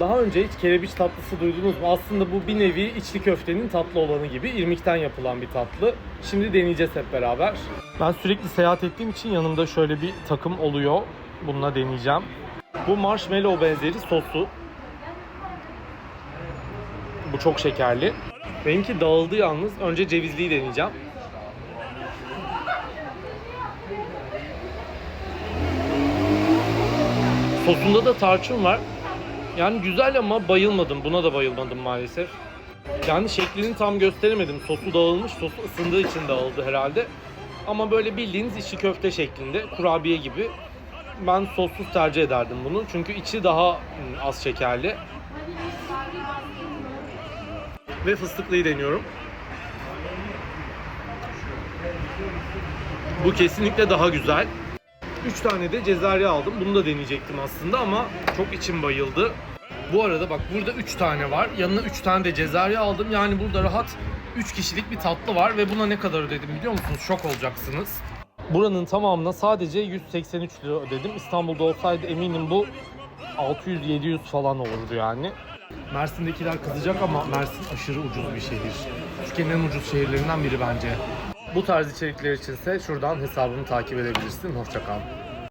Daha önce hiç kerebiç tatlısı duydunuz mu? Aslında bu bir nevi içli köftenin tatlı olanı gibi. irmikten yapılan bir tatlı. Şimdi deneyeceğiz hep beraber. Ben sürekli seyahat ettiğim için yanımda şöyle bir takım oluyor. Bununla deneyeceğim. Bu marshmallow benzeri sosu. Bu çok şekerli. Benimki dağıldı yalnız. Önce cevizliyi deneyeceğim. Sosunda da tarçın var. Yani güzel ama bayılmadım. Buna da bayılmadım maalesef. Yani şeklini tam gösteremedim. Sosu dağılmış. Sosu ısındığı için dağıldı herhalde. Ama böyle bildiğiniz içli köfte şeklinde. Kurabiye gibi. Ben sossuz tercih ederdim bunu. Çünkü içi daha mm, az şekerli. Ve fıstıklıyı deniyorum. Bu kesinlikle daha güzel. 3 tane de cezerye aldım. Bunu da deneyecektim aslında ama çok içim bayıldı. Bu arada bak burada 3 tane var. Yanına 3 tane de cezerye aldım. Yani burada rahat 3 kişilik bir tatlı var ve buna ne kadar ödedim biliyor musunuz? Şok olacaksınız. Buranın tamamına sadece 183 lira ödedim. İstanbul'da olsaydı eminim bu 600-700 falan olurdu yani. Mersin'dekiler kızacak ama Mersin aşırı ucuz bir şehir. Türkiye'nin en ucuz şehirlerinden biri bence. Bu tarz içerikler içinse şuradan hesabımı takip edebilirsin. Hoşçakal.